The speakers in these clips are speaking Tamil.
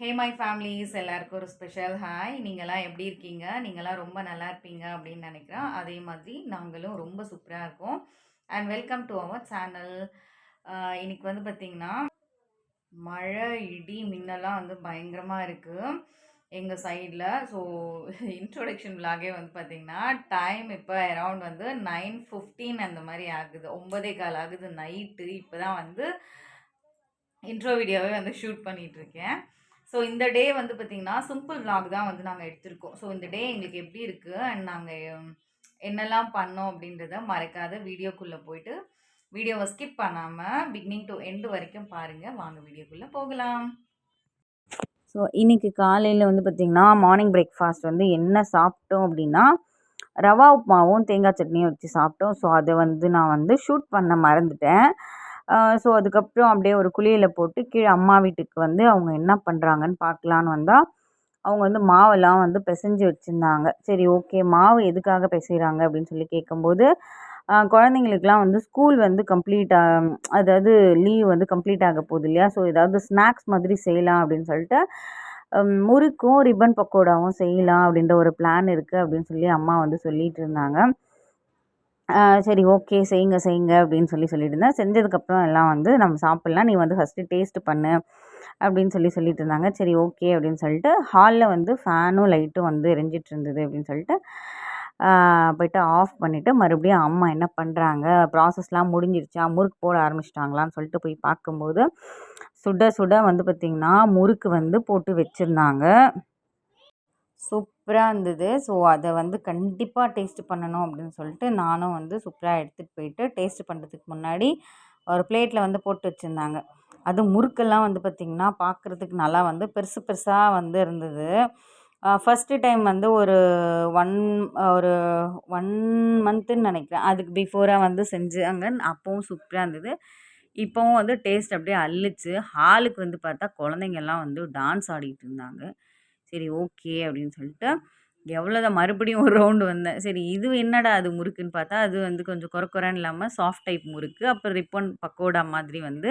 ஹே மை ஃபேமிலிஸ் எல்லாருக்கும் ஒரு ஸ்பெஷல் ஹாய் நீங்களாம் எப்படி இருக்கீங்க? நீங்களாம் ரொம்ப நல்லா இருப்பீங்க அப்படின்னு நினைக்கிறேன். அதே மாதிரி நாங்களும் ரொம்ப சூப்பராக இருக்கோம். And welcome to our channel இன்னைக்கு வந்து பார்த்திங்கன்னா மழை இடி மின்னலாம் வந்து பயங்கரமாக இருக்குது எங்கள் சைடில் ஸோ இன்ட்ரோடக்ஷன் விலாகே வந்து பார்த்திங்கன்னா டைம் இப்போ அரவுண்ட் வந்து நைன் ஃபிஃப்டீன் அந்த மாதிரி ஆகுது. ஒம்பதே கால் ஆகுது நைட்டு இப்போ தான் வந்து இன்ட்ரோ வீடியோவே வந்து ஷூட் பண்ணிகிட்ருக்கேன் ஸோ இந்த டே வந்து பார்த்திங்கன்னா சிம்பிள் vlog தான் வந்து நாங்கள் எடுத்திருக்கோம். ஸோ இந்த டே எங்களுக்கு எப்படி இருக்குது அண்ட் நாங்கள் என்னெல்லாம் பண்ணோம் அப்படின்றத மறக்காத வீடியோக்குள்ளே போயிட்டு வீடியோவை ஸ்கிப் பண்ணாமல் பிகினிங் டு எண்டு வரைக்கும் பாருங்கள் வாங்க வீடியோக்குள்ளே போகலாம். ஸோ இன்றைக்கி காலையில் வந்து பார்த்திங்கன்னா மார்னிங் பிரேக்ஃபாஸ்ட் வந்து என்ன சாப்பிட்டோம் அப்படின்னா ரவா உப்புமாவும் தேங்காய் சட்னியும் வச்சு சாப்பிட்டோம். ஸோ அதை வந்து நான் வந்து ஷூட் பண்ண மறந்துட்டேன். ஸோ அதுக்கப்புறம் அப்படியே ஒரு குளியலில் போட்டு கீழே அம்மா வீட்டுக்கு வந்து அவங்க என்ன பண்ணுறாங்கன்னு பார்க்கலான்னு வந்தால் அவங்க வந்து மாவெல்லாம் வந்து பிசைஞ்சு வச்சுருந்தாங்க. சரி ஓகே மாவு எதுக்காக பிசைகிறாங்க அப்படின்னு சொல்லி கேட்கும்போது குழந்தைங்களுக்குலாம் வந்து ஸ்கூல் வந்து கம்ப்ளீட் அதாவது லீவ் வந்து கம்ப்ளீட் ஆக போகுது இல்லையா? ஸோ ஏதாவது ஸ்நாக்ஸ் மாதிரி செய்யலாம் அப்படின்னு சொல்லிட்டு முறுக்கும் ரிப்பன் பக்கோடாவும் செய்யலாம் அப்படின்ற ஒரு பிளான் இருக்குது அப்படின்னு சொல்லி அம்மா வந்து சொல்லிகிட்டு இருந்தாங்க. சரி ஓகே செய்யுங்க செய்யுங்க அப்படின்னு சொல்லி சொல்லிட்டு இருந்தேன் செஞ்சதுக்கப்புறம் எல்லாம் வந்து நம்ம சாப்பிட்லாம் நீ வந்து ஃபஸ்ட்டு டேஸ்ட்டு பண்ணு அப்படின்னு சொல்லி சொல்லிட்டு இருந்தாங்க. சரி ஓகே அப்படின்னு சொல்லிட்டு ஹாலில் வந்து ஃபேனும் லைட்டும் வந்து எரிஞ்சிட்டு இருந்தது அப்படின்னு சொல்லிட்டு போயிட்டு ஆஃப் பண்ணிவிட்டு மறுபடியும் அம்மா என்ன பண்ணுறாங்க ப்ராசஸ்லாம் முடிஞ்சிருச்சா? முறுக்கு போட ஆரம்பிச்சிட்டாங்களான்னு சொல்லிட்டு போய் பார்க்கும்போது சுட சுட வந்து பார்த்திங்கன்னா முறுக்கு வந்து போட்டு வச்சுருந்தாங்க. சூப் சூப்பராக இருந்தது. ஸோ அதை வந்து கண்டிப்பாக டேஸ்ட் பண்ணணும் அப்படின்னு சொல்லிட்டு நானும் வந்து சூப்பராக எடுத்துகிட்டு போயிட்டு டேஸ்ட் பண்ணுறதுக்கு முன்னாடி ஒரு பிளேட்டில் வந்து போட்டு வச்சுருந்தாங்க. அது முறுக்கெல்லாம் வந்து பார்த்திங்கன்னா பார்க்குறதுக்கு நல்லா வந்து பெருசு பெருசாக வந்து இருந்தது. ஃபஸ்ட்டு டைம் வந்து ஒரு ஒன் ஒரு ஒன் மந்த்துன்னு நினைக்கிறேன். அதுக்கு பிஃபோராக வந்து செஞ்சாங்க. அப்போவும் சூப்பராக இருந்தது. இப்போவும் வந்து டேஸ்ட் அப்படியே அள்ளிச்சு. ஹாலுக்கு வந்து பார்த்தா குழந்தைங்கெல்லாம் வந்து டான்ஸ் ஆடிக்கிட்டு இருந்தாங்க. சரி ஓகே அப்படின்னு சொல்லிட்டு எவ்வளோதான் மறுபடியும் ஒரு ரவுண்டு வந்தேன். சரி இது என்னடா அது முறுக்குன்னு பார்த்தா அது வந்து கொஞ்சம் குறை இல்லாமல் சாஃப்ட் டைப் முறுக்கு. அப்புறம் ரிப்பன் பக்கோடா மாதிரி வந்து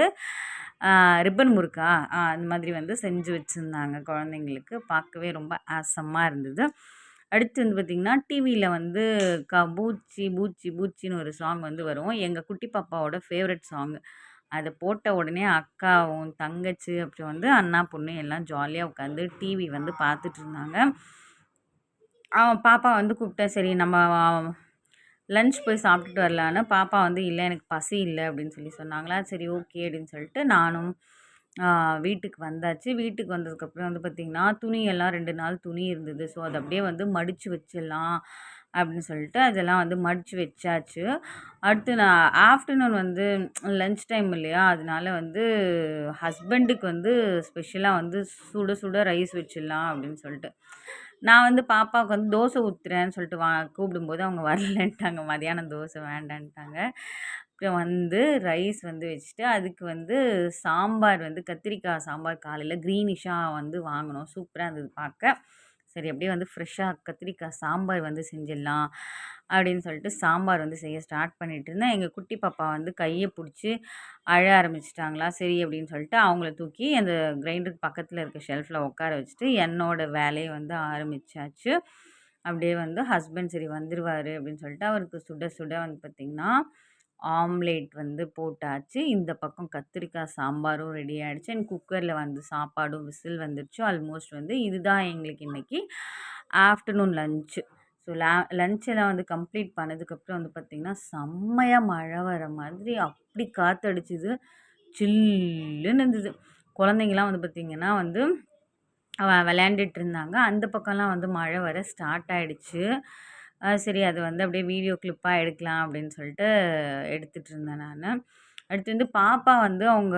ரிப்பன் முறுக்கா? ஆ, அந்த மாதிரி வந்து செஞ்சு வச்சுருந்தாங்க குழந்தைங்களுக்கு. பார்க்கவே ரொம்ப ஆசமாக இருந்தது. அடுத்து வந்து பார்த்திங்கன்னா டிவியில் வந்து க பூச்சி பூச்சி பூச்சின்னு ஒரு சாங் வந்து வரும். எங்கள் குட்டி பாப்பாவோட ஃபேவரட் சாங் அதை போட்ட உடனே அக்காவும் தங்கச்சி அப்புறம் வந்து அண்ணா பொண்ணு எல்லாம் ஜாலியாக உட்காந்து டிவி வந்து பார்த்துட்டு இருந்தாங்க. அவன் பாப்பா வந்து கூப்பிட்டேன் சரி நம்ம லஞ்ச் போய் சாப்பிட்டுட்டு வரலான்னு பாப்பா வந்து இல்லை எனக்கு பசி இல்லை அப்படின்னு சொல்லி சொன்னாங்களா. சரி ஓகே அப்படின்னு சொல்லிட்டு நானும் வீட்டுக்கு வந்தாச்சு. வீட்டுக்கு வந்ததுக்கப்புறம் வந்து பார்த்திங்கன்னா துணியெல்லாம் ரெண்டு நாள் துணி இருந்தது. ஸோ அதை அப்படியே வந்து மடித்து வச்சிடலாம். அப்படின்னு சொல்லிட்டு அதெல்லாம் வந்து மடித்து வச்சாச்சு. அடுத்து நான் ஆஃப்டர்நூன் வந்து லஞ்ச் டைம் இல்லையா? அதனால வந்து ஹஸ்பண்டுக்கு வந்து ஸ்பெஷலாக வந்து சுட சுட ரைஸ் வச்சிடலாம் அப்படின்னு சொல்லிட்டு. நான் வந்து பாப்பாவுக்கு வந்து தோசை ஊற்றுறேன்னு சொல்லிட்டு வா கூப்பிடும்போது அவங்க வரலன்ட்டாங்க. மதியானம் தோசை வேண்டான்ட்டாங்க. அப்புறம் வந்து ரைஸ் வந்து வச்சுட்டு அதுக்கு வந்து சாம்பார் வந்து கத்திரிக்காய் சாம்பார் காலையில் க்ரீனிஷாக வந்து வாங்கினோம் சூப்பராக இருந்தது பார்க்க. சரி அப்படியே வந்து ஃப்ரெஷ்ஷாக கத்திரிக்காய் சாம்பார் வந்து செஞ்சிடலாம் அப்படின்னு சொல்லிட்டு சாம்பார் வந்து செய்ய ஸ்டார்ட் பண்ணிட்டு இருந்தேன். எங்கள் குட்டி பாப்பா வந்து கையை பிடிச்சி அழ ஆரம்பிச்சிட்டாங்களா சரி அப்படின்னு சொல்லிட்டு அவங்கள தூக்கி அந்த கிரைண்டருக்கு பக்கத்தில் இருக்க ஷெல்ஃபில் உட்கார வச்சுட்டு என்னோட வேலையை வந்து ஆரம்பிச்சாச்சு. அப்படியே வந்து ஹஸ்பண்ட் சரி வந்துடுவார் அப்படின்னு சொல்லிட்டு அவருக்கு சுட சுட வந்து பார்த்திங்கன்னா ஆம்லேட் வந்து போட்டாச்சு. இந்த பக்கம் கத்திரிக்காய் சாம்பாரும் ரெடி ஆகிடுச்சு அண்ட் குக்கரில் வந்து சாப்பாடும் விசில் வந்துருச்சு. ஆல்மோஸ்ட் வந்து இதுதான் எங்களுக்கு இன்றைக்கி ஆஃப்டர்நூன் லஞ்சு ஸோ லா லஞ்செல்லாம் வந்து கம்ப்ளீட் பண்ணதுக்கப்புறம் வந்து பார்த்திங்கன்னா செம்மையாக மழை வர மாதிரி அப்படி காற்றடிச்சிது சில்லுன்னு இருந்தது. குழந்தைங்கலாம் வந்து பார்த்திங்கன்னா வந்து விளையாண்டுட்டு இருந்தாங்க. அந்த பக்கம்லாம் வந்து மழை வர ஸ்டார்ட் ஆகிடுச்சு சரி அது வந்து அப்படியே வீடியோ கிளிப்பாக எடுக்கலாம் அப்படின்னு சொல்லிட்டு எடுத்துகிட்டு இருந்தேன் நான். அடுத்து வந்து பாப்பா வந்து அவங்க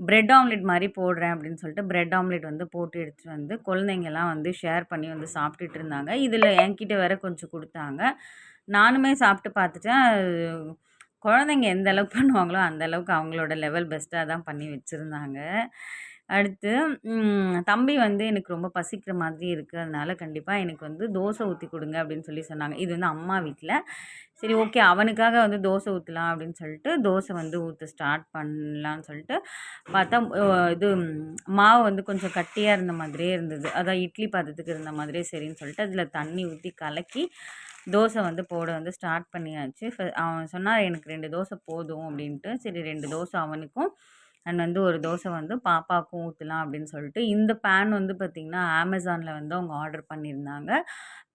ப்ரெட் ஆம்லெட் மாதிரி போடுறேன் அப்படின்னு சொல்லிட்டு ப்ரெட் ஆம்லெட் வந்து போட்டு எடுத்துகிட்டு வந்து குழந்தைங்கெல்லாம் வந்து ஷேர் பண்ணி வந்து சாப்பிட்டுட்டு இருந்தாங்க. இதில் என்கிட்ட வேற கொஞ்சம் கொடுத்தாங்க. நானுமே சாப்பிட்டு பார்த்துட்டேன். குழந்தைங்க எந்த அளவுக்கு பண்ணுவாங்களோ அந்த அளவுக்கு அவங்களோட லெவல் பெஸ்ட்டாக தான் பண்ணி வச்சுருந்தாங்க. அடுத்து தம்பி வந்து எனக்கு ரொம்ப பசிக்கிற மாதிரி இருக்குது கண்டிப்பாக எனக்கு வந்து தோசை ஊற்றி கொடுங்க அப்படின்னு சொல்லி சொன்னாங்க. இது வந்து அம்மா வீட்டில் சரி ஓகே அவனுக்காக வந்து தோசை ஊற்றலாம் அப்படின்னு சொல்லிட்டு தோசை வந்து ஊற்ற ஸ்டார்ட் பண்ணலான்னு சொல்லிட்டு பார்த்தா இது மாவு வந்து கொஞ்சம் கட்டியாக இருந்த மாதிரியே இருந்தது. அதான் இட்லி பாத்திரத்துக்கு இருந்த மாதிரியே சரின்னு சொல்லிட்டு அதில் தண்ணி ஊற்றி கலக்கி தோசை வந்து போட வந்து ஸ்டார்ட் பண்ணியாச்சு. ஃப- அவன் சொன்னால் எனக்கு ரெண்டு தோசை போதும் அப்படின்ட்டு. சரி ரெண்டு தோசை அவனுக்கும். அண்ட் வந்து ஒரு தோசை வந்து பாப்பாவுக்கும் ஊற்றலாம் அப்படின்னு சொல்லிட்டு இந்த பேன் வந்து பார்த்திங்கன்னா அமேசானில் வந்து அவங்க ஆர்டர் பண்ணியிருந்தாங்க.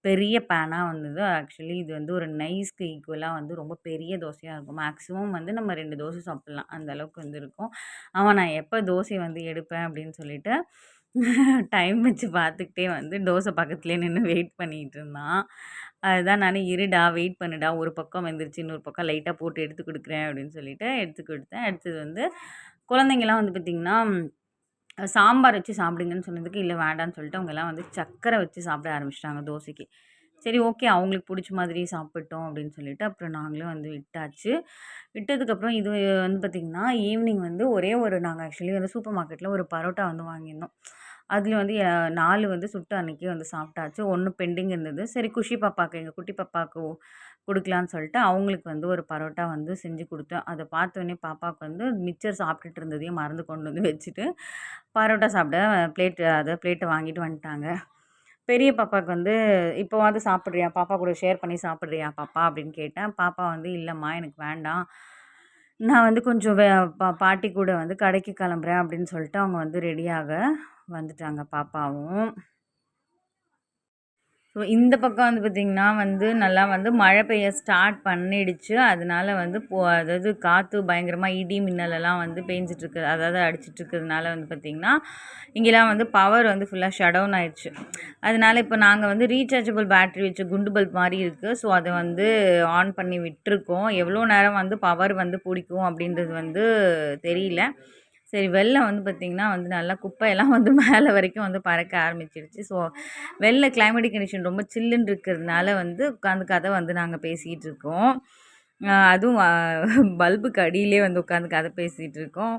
பெரிய பேனாக வந்தது. ஆக்சுவலி இது வந்து ஒரு நைஸ்க்கு ஈக்குவலாக வந்து ரொம்ப பெரிய தோசையாக இருக்கும். மேக்ஸிமம் வந்து நம்ம ரெண்டு தோசை சாப்பிட்லாம். அந்த அளவுக்கு வந்து இருக்கும். அவன் நான் எப்போ தோசை வந்து எடுப்பேன் அப்படின்னு சொல்லிட்டு டைம் வச்சு பார்த்துக்கிட்டே வந்து தோசை பக்கத்துலேயே நின்று வெயிட் பண்ணிகிட்டு இருந்தான். அதுதான் நான் இருடா வெயிட் பண்ணுடா. ஒரு பக்கம் வந்துருச்சு. இன்னொரு பக்கம் லைட்டாக போட்டு எடுத்து கொடுக்குறேன் அப்படின்னு சொல்லிட்டு எடுத்து கொடுத்தேன். அடுத்தது வந்து குழந்தைங்கலாம் வந்து பார்த்திங்கன்னா சாம்பார் வச்சு சாப்பிடுங்கன்னு சொன்னதுக்கு இல்லை வேண்டான்னு சொல்லிட்டு அவங்கெல்லாம் வந்து சர்க்கரை வச்சு சாப்பிட ஆரம்பிச்சிட்டாங்க தோசைக்கு. சரி ஓகே அவங்களுக்கு பிடிச்ச மாதிரி சாப்பிட்டோம் அப்படின்னு சொல்லிட்டு அப்புறம் நாங்களும் வந்து விட்டாச்சு. விட்டதுக்கப்புறம் இது வந்து பார்த்திங்கன்னா ஈவினிங் வந்து ஒரே ஒரு நாங்கள் ஆக்சுவலி வந்து சூப்பர் மார்க்கெட்டில் ஒரு பரோட்டா வந்து வாங்கியிருந்தோம். அதில் வந்து நாலு வந்து சுட்டு அன்றைக்கி வந்து சாப்பிட்டாச்சு. ஒன்று பெண்டிங் இருந்தது. சரி குஷி பாப்பாவுக்கு எங்கள் குட்டி பாப்பாவுக்கு கொடுக்கலான்னு சொல்லிட்டு அவங்களுக்கு வந்து ஒரு பரோட்டா வந்து செஞ்சு கொடுத்தேன். அதை பார்த்தோன்னே பாப்பாவுக்கு வந்து மிச்சர் சாப்பிட்டுட்டு இருந்ததையும் மறந்து கொண்டு வந்து வச்சுட்டு பரோட்டா சாப்பிட பிளேட்டு அதை பிளேட்டை வாங்கிட்டு வந்துட்டாங்க. பெரிய பாப்பாவுக்கு வந்து இப்போவாவது சாப்பிட்றியா? பாப்பா கூட ஷேர் பண்ணி சாப்பிட்றியா பாப்பா? அப்படின்னு கேட்டேன். பாப்பா வந்து இல்லைம்மா எனக்கு வேண்டாம். நான் வந்து கொஞ்சம் வே பா பாட்டி கூட வந்து கடைக்கு கிளம்புறேன் அப்படின்னு சொல்லிட்டு அவங்க வந்து ரெடியாக வந்துட்டாங்க பாப்பாவும். ஸோ இந்த பக்கம் வந்து பார்த்திங்கன்னா வந்து நல்லா வந்து மழை பெய்ய ஸ்டார்ட் பண்ணிடுச்சு. அதனால வந்து போ அதாவது காற்று பயங்கரமாக இடி மின்னலெல்லாம் வந்து பெஞ்சிட்ருக்கு அதாவது அடிச்சிட்டு இருக்கிறதுனால வந்து பார்த்திங்கன்னா இங்கெல்லாம் வந்து பவர் வந்து ஃபுல்லாக ஷட் டவுன் ஆயிடுச்சு. அதனால இப்போ நாங்கள் வந்து ரீசார்ஜபிள் பேட்டரி வச்சு குண்டு பல்ப் மாதிரி இருக்குது ஸோ அதை வந்து ஆன் பண்ணி விட்டுருக்கோம் எவ்வளோ நேரம் வந்து பவர் வந்து பிடிக்கும் அப்படின்றது வந்து தெரியல. சரி வெளில வந்து பார்த்திங்கன்னா வந்து நல்லா குப்பையெல்லாம் வந்து மேலே வரைக்கும் வந்து பறக்க ஆரம்பிச்சிருச்சு. ஸோ வெளில கிளைமேட்டிக் கண்டிஷன் ரொம்ப சில்லுன்னு இருக்கிறதுனால வந்து உட்காந்து கதை வந்து நாங்கள் பேசிகிட்டு இருக்கோம். அதுவும் பல்புக்கு அடியிலே வந்து உட்காந்து கதை பேசிகிட்டு இருக்கோம்.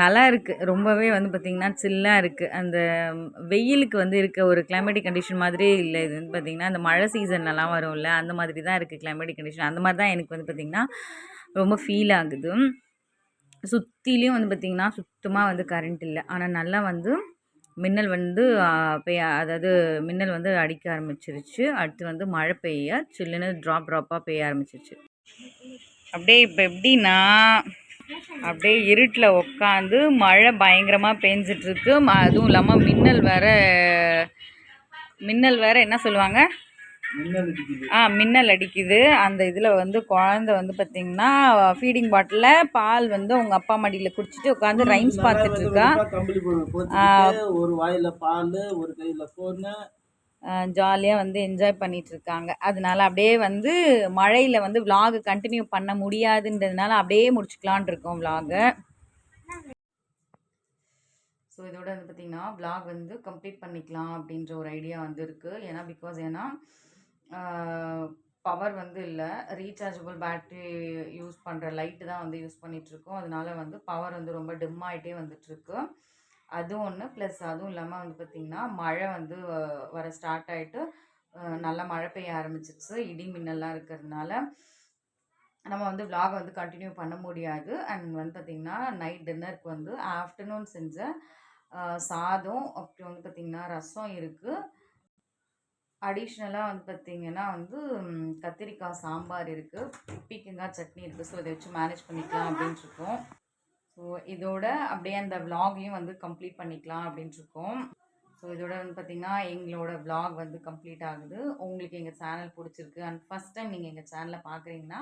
நல்லா இருக்குது ரொம்பவே வந்து பார்த்திங்கன்னா சில்லாக இருக்குது அந்த வெயிலுக்கு வந்து இருக்க ஒரு கிளைமேட்டிக் கண்டிஷன் மாதிரியே இல்லை. இது வந்து பார்த்திங்கன்னா அந்த மழை சீசன்லலாம் வரும்ல அந்த மாதிரி தான் இருக்குது கிளைமேட்டிக் கண்டிஷன் அந்த மாதிரி தான் எனக்கு வந்து பார்த்திங்கன்னா ரொம்ப ஃபீல் ஆகுது. சுற்றிலையும் வந்து பார்த்திங்கன்னா சுத்தமாக வந்து கரண்ட் இல்லை. ஆனால் நல்லா வந்து மின்னல் வந்து பெய்ய அதாவது மின்னல் வந்து அடிக்க ஆரம்பிச்சிருச்சு. அடுத்து வந்து மழை பெய்ய சில்லுன்னு ட்ராப் ட்ராப்பாக பெய்ய ஆரம்பிச்சிருச்சு. அப்படியே இப்போ எப்படின்னா அப்படியே இருட்டில் உக்காந்து மழை பயங்கரமாக பெஞ்சிட்ருக்கு அதுவும் இல்லாமல் மின்னல் வேறு மின்னல் வேறு என்ன சொல்லுவாங்க? ஆ மின்னல் அடிக்குது. அந்த இதில் வந்து குழந்த வந்து பார்த்திங்கன்னா ஃபீடிங் பாட்டிலில் பால் வந்து அவங்க அப்பா மடியில் குடிச்சிட்டு உட்காந்து ரைம்ஸ் பார்த்துட்டு இருக்கா. ஒரு வாயில பால் ஒரு கையில போனு ஜாலியாக வந்து என்ஜாய் பண்ணிட்டு இருக்காங்க. அதனால அப்படியே வந்து மழையில் வந்து vlog கண்டினியூ பண்ண முடியாதுன்றதுனால அப்படியே முடிச்சுக்கலான் இருக்கோம் vlog-அ ஸோ இதோட வந்து பார்த்திங்கன்னா vlog வந்து கம்ப்ளீட் பண்ணிக்கலாம் அப்படின்ற ஒரு ஐடியா வந்து இருக்குது ஏன்னா பிகாஸ் ஏன்னா பவர் வந்து இல்லை. ரீசார்ஜபிள் பேட்ரி யூஸ் பண்ணுற லைட்டு தான் வந்து யூஸ் பண்ணிகிட்ருக்கோம் அதனால வந்து பவர் வந்து ரொம்ப டிம் ஆகிட்டே வந்துட்டுருக்கு. அதுவும் ஒன்று ப்ளஸ் அதுவும் இல்லாமல் வந்து பார்த்திங்கன்னா மழை வந்து வர ஸ்டார்ட் ஆகிட்டு நல்லா மழை பெய்ய ஆரம்பிச்சிருச்சு. இடி மின்னல்லாம் இருக்கிறதுனால நம்ம வந்து vlog வந்து கண்டினியூ பண்ண முடியாது. அண்ட் வந்து பார்த்திங்கன்னா நைட் டின்னருக்கு வந்து ஆஃப்டர்நூன் செஞ்ச சாதம் அப்புறம் வந்து பார்த்திங்கன்னா ரசம் இருக்குது அடிஷ்னலாக வந்து பார்த்திங்கன்னா வந்து கத்திரிக்காய் சாம்பார் இருக்குது பீக்கங்காய் சட்னி இருக்குது ஸோ இதை வச்சு மேனேஜ் பண்ணிக்கலாம் அப்படின்ட்டு இருக்கோம் ஸோ இதோட அப்படியே அந்த விலாகையும் வந்து கம்ப்ளீட் பண்ணிக்கலாம் அப்படின்ட்டு இருக்கோம் ஸோ இதோட வந்து பார்த்திங்கன்னா எங்களோட விலாக் வந்து கம்ப்ளீட் ஆகுது. உங்களுக்கு எங்கள் சேனல் பிடிச்சிருக்கு. அண்ட் ஃபஸ்ட் டைம் நீங்கள் எங்கள் சேனலை பார்க்குறீங்கன்னா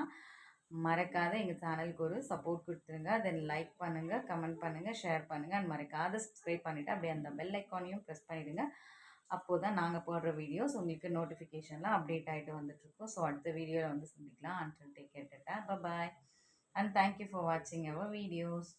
மறக்காத எங்கள் சேனலுக்கு ஒரு சப்போர்ட் கொடுத்துருங்க. தென் லைக் பண்ணுங்கள் கமெண்ட் பண்ணுங்கள் ஷேர் பண்ணுங்கள் அண்ட் மறக்காத சப்ஸ்கிரைப் பண்ணிவிட்டு அப்படியே அந்த பெல் ஐக்கானையும் ப்ரெஸ் பண்ணிவிடுங்க அப்போது தான் நாங்கள் போடுற வீடியோஸ் உங்களுக்கு நோட்டிஃபிகேஷன்லாம் அப்டேட் ஆகிட்டு வந்துட்டுருக்கோம். ஸோ அடுத்த வீடியோவில் வந்து சந்திக்கலாம். And take care bye and thank you for வாட்சிங் அவர் வீடியோஸ்